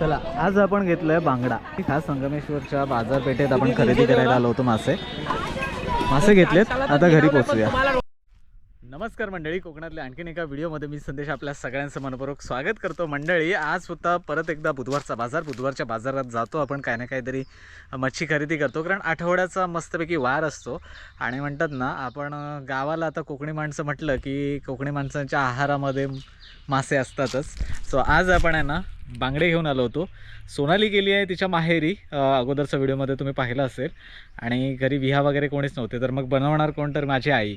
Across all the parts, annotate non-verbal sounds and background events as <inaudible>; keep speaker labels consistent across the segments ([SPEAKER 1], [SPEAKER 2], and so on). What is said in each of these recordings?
[SPEAKER 1] चला आज आपण घेतलंय बांगडा. खास संगमेश्वरच्या बाजारपेठेत आपण खरेदी करायला आलो होतो मासे. मासे घेतलेत आता घरी पोहोचूया. नमस्कार मंडळी कोकणातल्या आणखीन एका व्हिडिओमध्ये मी संदेश आपल्या सगळ्यांचं मनपूर्वक स्वागत करतो. मंडळी आज सुद्धा परत एकदा बुधवारचा बाजार बुधवारच्या बाजारात जातो. आपण काही ना काहीतरी मच्छी खरेदी करतो कारण आठवड्याचा मस्तपैकी वार असतो. आणि म्हणतात ना आपण गावाला आता कोकणी माणसं म्हटलं की कोकणी माणसांच्या आहारामध्ये मासे असतातच. सो आज आपण आहे ना बांगडे घेऊन आलो होतो. सोनाली गेली आहे तिच्या माहेरी अगोदरच्या व्हिडिओमध्ये तुम्ही पाहिलं असेल. आणि घरी विहा वगैरे कोणीच नव्हते तर मग बनवणार कोण? तर माझी आई.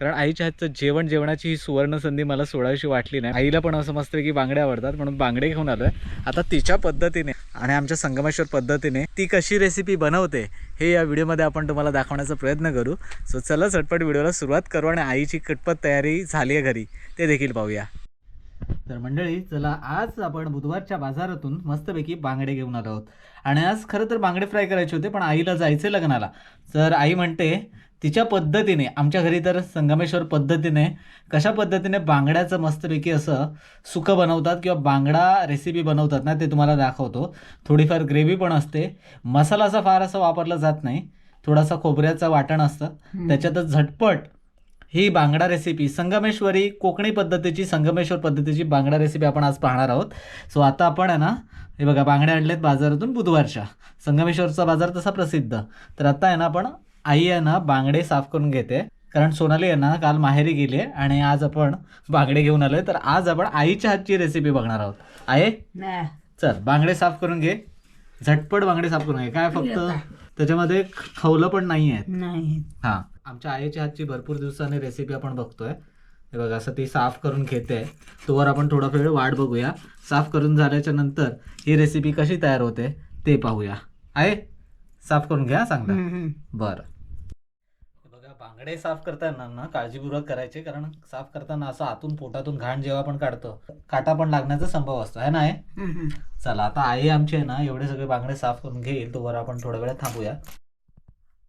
[SPEAKER 1] कारण आईच्या हातचं जेवण जेवणाची ही सुवर्ण संधी मला सोडावीशी वाटली नाही. आईला पण असं मस्त की बांगडे आवडतात म्हणून बांगडे घेऊन आलो आहे आता तिच्या पद्धतीने आणि आमच्या संगमेश्वर पद्धतीने ती कशी रेसिपी बनवते हे या व्हिडिओमध्ये आपण तुम्हाला दाखवण्याचा प्रयत्न करू. सो चला झटपट व्हिडिओला सुरुवात करू आणि आईची कटपट तयारी झाली आहे घरी. ते देखील पाहूया. तर मंडळी चला आज आपण बुधवारच्या बाजारातून मस्तपैकी बांगडे घेऊन आलो आहोत. आणि आज खरं तर बांगडे फ्राय करायचे होते पण आईला जायचे लग्नाला. तर आई म्हणते तिच्या पद्धतीने आमच्या घरी तर संगमेश्वर पद्धतीने कशा पद्धतीने बांगड्याचं मस्तपैकी असं सुकं बनवतात किंवा बांगडा रेसिपी बनवतात ना ते तुम्हाला दाखवतो. थोडीफार ग्रेव्ही पण असते. मसाला असा फार असा वापरला जात नाही. थोडासा खोबऱ्याचं वाटण असतं. त्याच्यातच झटपट ही बांगडा रेसिपी संगमेश्वरी कोकणी पद्धतीची संगमेश्वर पद्धतीची बांगडा रेसिपी आपण आज पाहणार आहोत. सो आता आपण आहे ना हे बघा बांगड्या आणल्यात बाजारातून बुधवारच्या. संगमेश्वरचा बाजार तसा प्रसिद्ध. तर आता आहे ना आपण आई आहे ना बांगडे साफ करून घेते. कारण सोनाली आहे ना काल माहेरी गेली आहे आणि आज आपण बांगडे घेऊन आलोय. तर आज आपण आईच्या हातची रेसिपी बघणार आहोत. आहे चल बांगडे साफ करून घे. झटपट बांगडे साफ करून घे. काय फक्त? त्याच्यामध्ये खवलं पण नाही आहे
[SPEAKER 2] नाही
[SPEAKER 1] हा. आमच्या आईच्या हातची भरपूर दिवसांनी रेसिपी आपण बघतोय. हे बघा असं ती साफ करून घेते. तोवर आपण थोडा वेळ वाट बघूया. साफ करून झाल्याच्यानंतर ही रेसिपी कशी तयार होते ते पाहूया. आहे साफ करून घ्या चांगलं. बरं. बघा बांगडे साफ करताना ना काळजीपूर्वक करायचे कारण साफ करताना असं आतून पोटातून घाण जेव्हा आपण काढतो काटा पण लागण्याचा संभव असतो आहे ना आहे. चला आता आई आमची आहे ना एवढे सगळे बांगडे साफ करून घेईल तोवर आपण थोड्या वेळ थांबूया.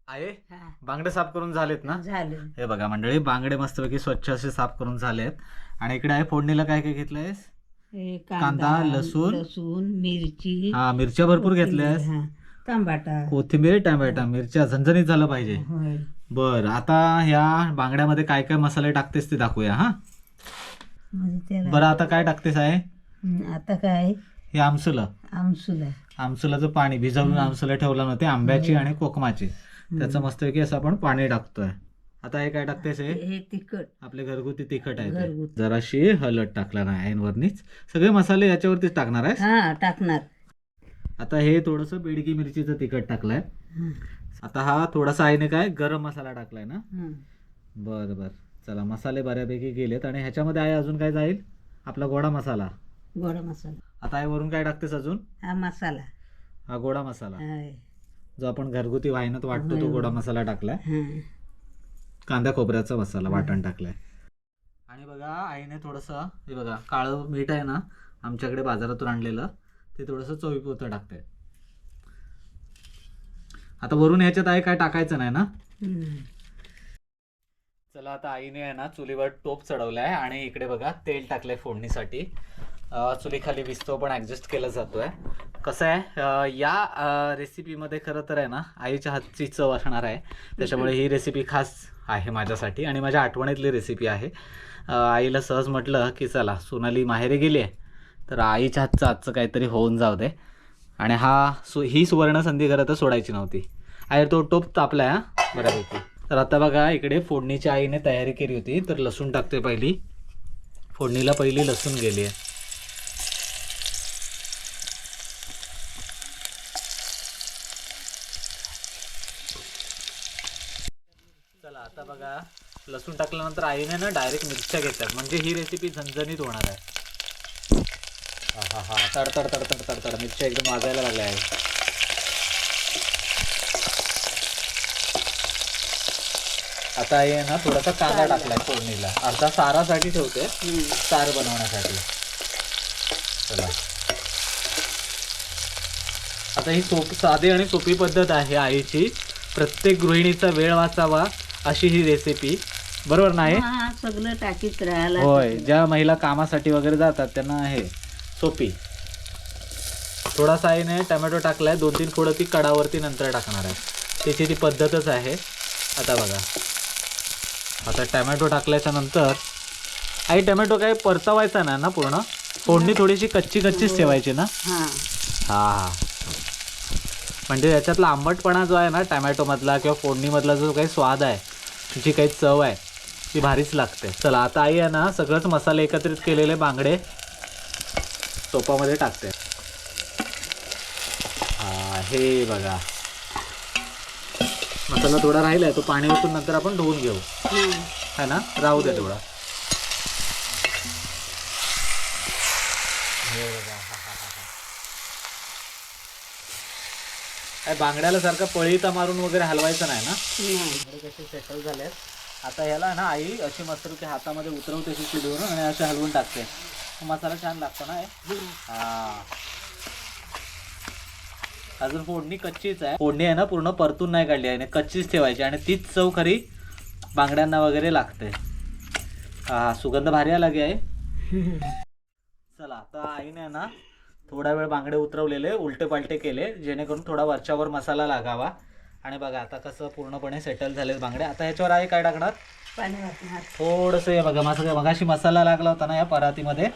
[SPEAKER 1] आहे बांगडे साफ करून झालेत ना?
[SPEAKER 2] झालं.
[SPEAKER 1] हे बघा मंडळी बांगडे मस्तपैकी स्वच्छ असे साफ करून झालेत. आणि इकडे आहे फोडणीला काय काय घेतलंयस?
[SPEAKER 2] हे
[SPEAKER 1] कांदा, लसूण.
[SPEAKER 2] लसूण मिरची.
[SPEAKER 1] हा मिरच्या भरपूर घेतल्यास?
[SPEAKER 2] हा, टमाटा
[SPEAKER 1] कोथिंबीर टमॅटा मिरच्या झणझणीत झालं पाहिजे.
[SPEAKER 2] होय.
[SPEAKER 1] बर आता ह्या बांगड्यामध्ये काय काय मसाले टाकतेस ते दाखवूया हा?
[SPEAKER 2] म्हणजे त्याला
[SPEAKER 1] बरं आता काय टाकतेस आहे?
[SPEAKER 2] आता काय?
[SPEAKER 1] हे आमसुलं.
[SPEAKER 2] आमसूल.
[SPEAKER 1] आमसुलाचं पाणी भिजवून आमसुलं ठेवलं नव्हते आंब्याची आणि कोकमाची. त्याचं मस्तपैकी असं आपण पाणी टाकतोय. आता हे काय टाकतेस हे?
[SPEAKER 2] हे तिखट.
[SPEAKER 1] आपले घरगुती तिखट आहे ते.
[SPEAKER 2] घरगुती.
[SPEAKER 1] जराशी हळद टाकला नाही ऐनवरनीच सगळे मसाले याच्यावरतीच टाकणार आहे
[SPEAKER 2] हा टाकणार.
[SPEAKER 1] आता हे थोडस बेडगी मिरचीचं तिखट टाकलंय. आता हा थोडासा आईने काय गरम मसाला टाकलाय ना. बर बर. चला मसाले बऱ्यापैकी गेलेत आणि ह्याच्यामध्ये आहे अजून काय जाईल? आपला गोडा मसाला.
[SPEAKER 2] गोडा मसाला.
[SPEAKER 1] आता आहे वरून काय टाकतेस अजून?
[SPEAKER 2] हा मसाला.
[SPEAKER 1] हा गोडा मसाला. जो आपण घरगुती वाहिनत वाटतो तो गोडा मसाला टाकलाय.
[SPEAKER 2] हा.
[SPEAKER 1] कांदा खोबऱ्याचा मसाला वाटण टाकलाय. आणि बघा आईने थोडस हे बघा काळं मीठ आहे ना आमच्याकडे बाजारातून आणलेलं. ते थोडंसं चवीपुरतं टाकते आता वरून ह्याच्यात आहे काय टाकायचं नाही ना? चला आता आईने आहे ना चुलीवर टोप चढवलाय आणि इकडे बघा तेल टाकलंय फोडणीसाठी. चुलीखाली विस्तो पण ॲडजस्ट केला जातोय. कसं आहे या रेसिपीमध्ये खरं तर आहे ना आईच्या हातची चव असणार आहे. त्याच्यामुळे ही रेसिपी खास आहे माझ्यासाठी आणि माझ्या आठवणीतली रेसिपी आहे. आईला सहज म्हटलं की चला सोनाली माहेरी गेली आहे तर आईच्या हातचं आजचं काहीतरी होऊन जाऊ दे. आणि हा सु ही सुवर्ण संधी खरं तर सोडायची नव्हती. आहे तो टोप तापलाय हा? बऱ्यापैकी. तर आता बघा इकडे फोडणीच्या आईने तयारी केली होती तर लसूण टाकते पहिली. फोडणीला पहिली लसूण गेली आहे. चला आता बघा लसूण टाकल्यानंतर आईने ना डायरेक्ट मिरच्या घेतात. म्हणजे ही रेसिपी झणझणीत होणार आहे. हा हा तड तड तड तड तड तड. मिरच्या एकदम वाजायला लागल्या आहे आता हे ना थोडासा कांदा टाकलाय फोडणीला. अर्धा सारासाठी ठेवते सार बनवण्यासाठी. चला. आता ही सोप साधी आणि सोपी पद्धत आहे आईची. प्रत्येक गृहिणीचा वेळ वाचावा अशी ही रेसिपी बरोबर नाही?
[SPEAKER 2] सगळं टाकीत राहायला
[SPEAKER 1] होय ज्या महिला कामासाठी वगैरे जातात त्यांना आहे. सोपी. थोडासा आईने टमॅटो टाकलाय दोन तीन फोडं ती कडावरती नंतर टाकणार आहे. त्याची ती पद्धतच आहे. आता बघा. आता टमॅटो टाकल्याच्या नंतर आई टमॅटो काय परतावायचा ना ना पूर्ण? फोडणी थोडीशी कच्ची कच्चीच ठेवायची ना?
[SPEAKER 2] हां
[SPEAKER 1] हा. म्हणजे याच्यातला आंबटपणा जो आहे ना टमॅटोमधला किंवा फोडणीमधला जो काही स्वाद आहे जी काही चव आहे ती भारीच लागते. चला आता आई आहे ना सगळंच मसाले एकत्रित केलेले बांगडे टोपामध्ये टाकते. हा हे बघा. मसाला थोडा राहिलाय तो पाणी ओतून नंतर आपण धुवून घेऊ.
[SPEAKER 2] हं.
[SPEAKER 1] है ना? राहू दे थोडा. काय बांगड्याला सारखं पळीता मारून वगैरे हलवायचं नाही ना?
[SPEAKER 2] नाही.
[SPEAKER 1] कसे सेटल झालेत. आता ह्याला ना आई अशी मस्त की हातामध्ये उतरवते अशी आणि असे हलवून टाकते. मसाला छान लागतो ना हे? अजून फोडणी कच्चीच आहे. फोडणी आहे ना पूर्ण परतून नाही काढली आहे. कच्चीच ठेवायची. आणि तीच चव खरी बांगड्यांना वगैरे लागते. हा सुगंध भारी की आहे चला आता आईने ना थोडा वेळ बांगडे उतरवलेले उलटे पालटे केले जेणेकरून थोडा वरच्यावर मसाला लागावा. आणि बघा आता कसं पूर्णपणे सेटल झाले बांगडे. आता ह्याच्यावर आई काय टाकणार?
[SPEAKER 2] पाणी वाटणार
[SPEAKER 1] थोडंसं हे बघा काय मगाशी मसाला लागला होता ना या परातीमध्ये.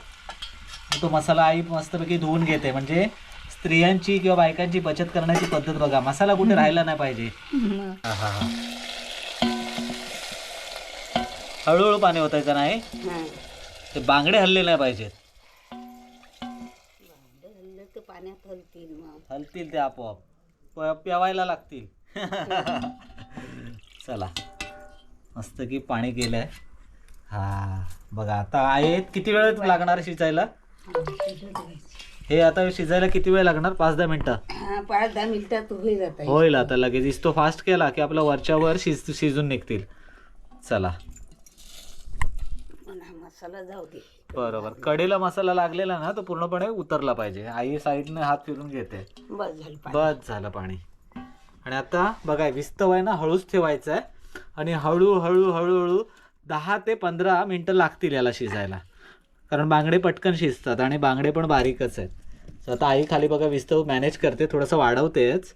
[SPEAKER 1] तो मसाला आई मस्तपैकी धुवून घेते. म्हणजे स्त्रियांची किंवा बायकांची बचत करण्याची पद्धत बघा मसाला कुठे राहिला नाही पाहिजे. हळूहळू पाणी ओतायचं नाही.
[SPEAKER 2] हां
[SPEAKER 1] ते बांगडे हल्ले नाही पाहिजेत.
[SPEAKER 2] हल्लं तर पाण्यात हलतील मग.
[SPEAKER 1] हलतील ते आपोआप. प- प्यावायला लागतील. <laughs> चला. मस्त की पाणी केलंय. हा बघा आता आहे किती वेळ लागणार शिजायला? हे आता शिजायला किती वेळ लागणार? पाच दहा मिनिटं.
[SPEAKER 2] हां पाच दहा मिनिटात होईल जात
[SPEAKER 1] होईल आता लगेच. इस्तो फास्ट केला की आपला वरच्यावर शिज शिजून निघतील. चला.
[SPEAKER 2] मसाला जाऊ दे.
[SPEAKER 1] बरोबर. कडेला मसाला लागलेला ना तो पूर्णपणे उतरला पाहिजे. आई साईडने हात फिरून घेते.
[SPEAKER 2] बस झालं पाणी.
[SPEAKER 1] बस झालं पाणी. आणि आता बघा विस्तव आहे ना हळूच ठेवायचं आहे आणि हळूहळू हळूहळू दहा ते पंधरा मिनटं लागतील याला शिजायला. कारण बांगडे पटकन शिजतात आणि बांगडे पण बारीकच आहेत. सो आता आई खाली बघा विस्तव मॅनेज करते थोडंसं वाढवतेच.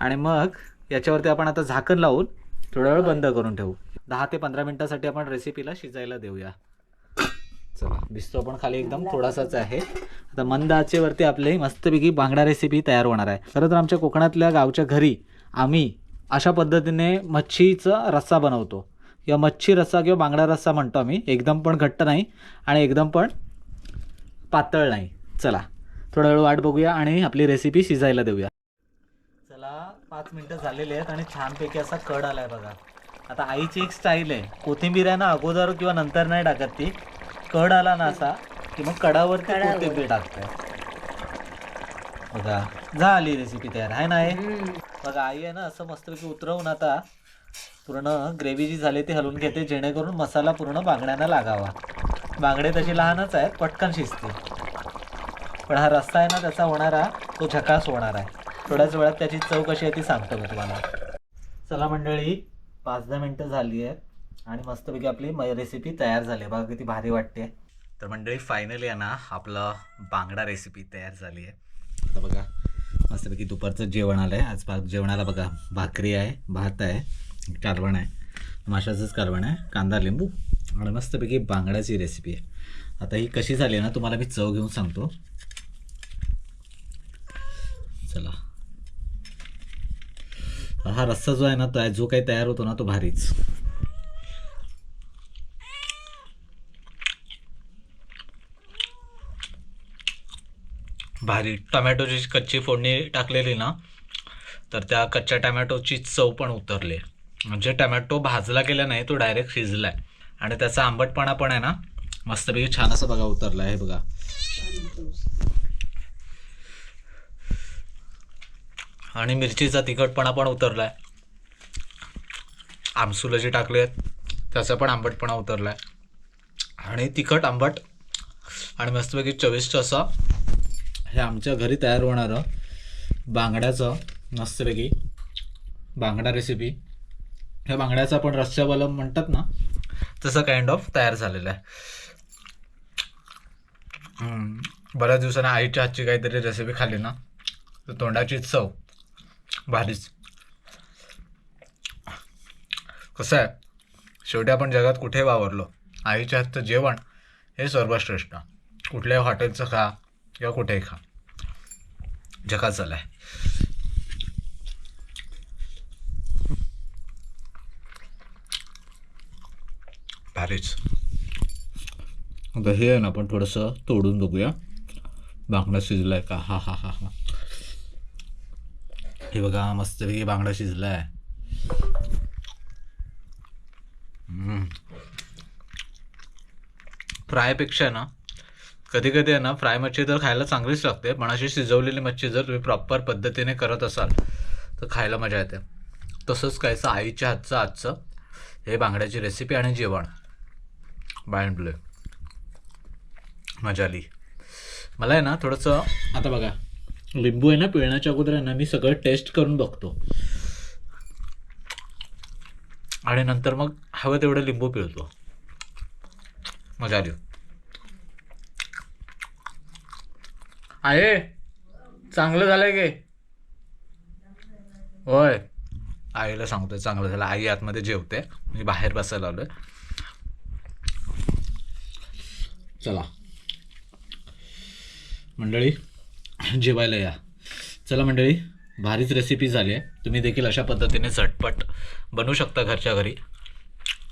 [SPEAKER 1] आणि मग याच्यावरती आपण आता झाकण लावून थोडा वेळ बंद करून ठेवू. दहा ते पंधरा मिनटासाठी आपण रेसिपीला शिजायला देऊया. चला बिस्तो पण खाली एकदम थोडासाच आहे. आता मंद आचेवरती आपली मस्तपैकी बांगडा रेसिपी तयार होणार आहे. खरं तर आमच्या कोकणातल्या गावच्या घरी आम्ही अशा पद्धतीने मच्छीचा रस्सा बनवतो. किंवा मच्छी रस्सा किंवा बांगडा रस्सा म्हणतो आम्ही. एकदम पण घट्ट नाही आणि एकदम पण पातळ नाही. चला थोडा वेळ वाट बघूया आणि आपली रेसिपी शिजायला देऊया. चला पाच मिनटं झालेली आहेत आणि छानपैकी असा कड आलाय बघा. आता आईची एक स्टाईल आहे. कोथिंबीर आहे ना अगोदर किंवा नंतर नाही टाकत ती. कड आला ना असा की मग कडावरती
[SPEAKER 2] कडावर.
[SPEAKER 1] कोथिंबीर टाकते बघा झाली रेसिपी तयार. आहे ना. बघा आई आहे ना असं मस्तपैकी उतरवून आता पूर्ण ग्रेव्ही जी झाली ती हलवून घेते जेणेकरून मसाला पूर्ण बांगड्यांना लागावा. बांगडे तसे लहानच आहेत पटकन शिजते पण हा रस्ता आहे ना त्याचा होणारा तो झकास होणार आहे. थोड्याच वेळात त्याची चव कशी आहे ती सांगतो मी तुम्हाला. चला मंडळी पाच दहा मिनटं झाली आहेत आणि मस्तपैकी आपली रेसिपी तयार झाली आहे. बघा किती भारी वाटते. तर मंडळी फायनली आहे ना आपलं बांगडा रेसिपी तयार झाली आहे. आता बघा मस्तपैकी दुपारचं जेवण आलं आहे आज भा जेवणाला बघा भाकरी आहे भात आहे कारवण आहे माशाचंच कारवण आहे कांदा लिंबू आणि मस्तपैकी बांगड्याची रेसिपी आहे. आता ही कशी झाली आहे ना तुम्हाला मी चव घेऊन सांगतो. चला. हा रस्सा जो आहे ना तो जो काही तयार होतो ना तो भारीच. भारी. टमॅटोची कच्ची फोडणी टाकलेली ना तर त्या कच्च्या टमॅटोची चव पण उतरली. म्हणजे टमॅटो भाजला गेला नाही तो डायरेक्ट शिजला आहे आणि त्याचा आंबटपणा पण आहे ना मस्तपैकी छान असं बघा उतरला आहे बघा. आणि मिरचीचा तिखटपणा पण उतरलाय. आमसुलं जे टाकले आहेत त्याचा पण आंबटपणा उतरलाय. आणि तिखट आंबट आणि मस्तपैकी चविष्ट असं हे आमच्या घरी तयार होणारं बांगड्याचं मस्तपैकी. बांगडा रेसिपी ह्या बांगड्याचा आपण रस्स्यावलम म्हणतात ना तसं काइंड ऑफ तयार झालेलं आहे. बऱ्याच दिवसांनी आईच्या हातची काहीतरी रेसिपी खाल्ली ना तर तोंडाची चव भारीच. कसं आहे? शेवटी आपण जगात कुठे वावरलो? आईच्या हातचं जेवण हे सर्वश्रेष्ठ. कुठल्याही हॉटेलचं खा या कुठे आहे का जगात झालाय. आहे भारीच आता हे आहे ना आपण थोडंसं तोडून बघूया. बांगडा शिजलाय का? हा हा हा हा. हे बघा मस्तपैकी बांगडा शिजलाय. हम्म. फ्रायपेक्षा ना कधी कधी आहे ना फ्राय मच्छी तर खायला चांगलीच लागते पण अशी शिजवलेली मच्छी जर तुम्ही प्रॉपर पद्धतीने करत असाल तर खायला मजा येते. तसंच कायचं आईच्या हातचं आजचं हे बांगड्याची रेसिपी आणि जेवण. बाय प्ले मजा आली. मला आहे ना थोडंसं आता बघा लिंबू आहे ना पिळण्याच्या अगोदर आहे ना मी सगळं टेस्ट करून बघतो. आणि नंतर मग हवं तेवढं लिंबू पिळतो. मजा आली. आहे. चांगलं झालंय की? होय. आईला सांगतोय चांगलं झालं. आई आतमध्ये जेवते. मी बाहेर बसायला आलोय. चला. मंडळी जेवायला या. चला मंडळी भारीच रेसिपी झाली आहे. तुम्ही देखील अशा पद्धतीने झटपट बनवू शकता घरच्या घरी.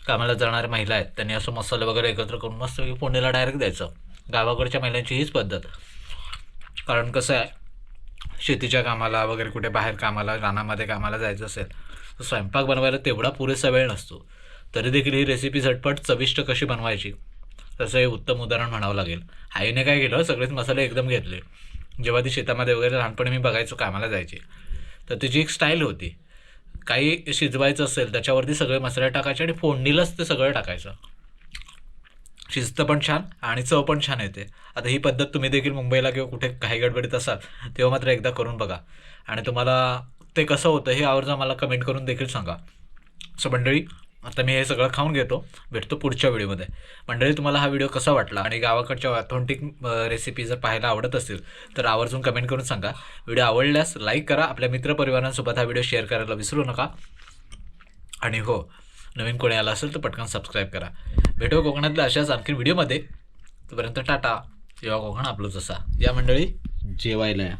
[SPEAKER 1] कामाला जाणाऱ्या महिला आहेत. त्यांनी असं मसाले वगैरे एकत्र करून मस्त फोडणीला डायरेक्ट द्यायचं. गावाकडच्या महिलांची हीच पद्धत. कारण कसं आहे शेतीच्या कामाला वगैरे कुठे बाहेर कामाला रानामध्ये कामाला जायचं असेल तर स्वयंपाक बनवायला तेवढा पुरेसा वेळ नसतो. तरी देखील ही रेसिपी झटपट चविष्ट कशी बनवायची? तसं हे उत्तम उदाहरण म्हणावं लागेल. आईने काय केलं सगळेच मसाले एकदम घेतले. जेव्हा ती शेतामध्ये वगैरे लहानपणी मी बघायचो कामाला जायची तर तिची एक स्टाईल होती. काही शिजवायचं असेल त्याच्यावरती सगळे मसाले टाकायचे आणि फोडणीलाच ते सगळं टाकायचं. शिस्त पण छान आणि चव पण छान येते. आता ही पद्धत तुम्ही देखील मुंबईला किंवा कुठे काही गडबडीत असाल तेव्हा मात्र एकदा करून बघा. आणि तुम्हाला ते कसं होतं हे आवर्जा मला कमेंट करून देखील सांगा. सो मंडळी आता मी हे सगळं खाऊन घेतो. भेटतो पुढच्या व्हिडिओमध्ये. मंडळी तुम्हाला हा व्हिडिओ कसा वाटला आणि गावाकडच्या ऑथेंटिक रेसिपी जर पाहायला आवडत असतील तर आवर्जून कमेंट करून सांगा. व्हिडिओ आवडल्यास लाईक करा. आपल्या मित्रपरिवारांसोबत हा व्हिडिओ शेअर करायला विसरू नका. आणि हो नवीन कोणी आला असेल तर पटकन सबस्क्राईब करा. भेटू कोकणातल्या अशाच आणखी व्हिडिओमध्ये तोपर्यंत टाटा. जेव्हा कोकण आपलंच असा या मंडळी जेवायला या.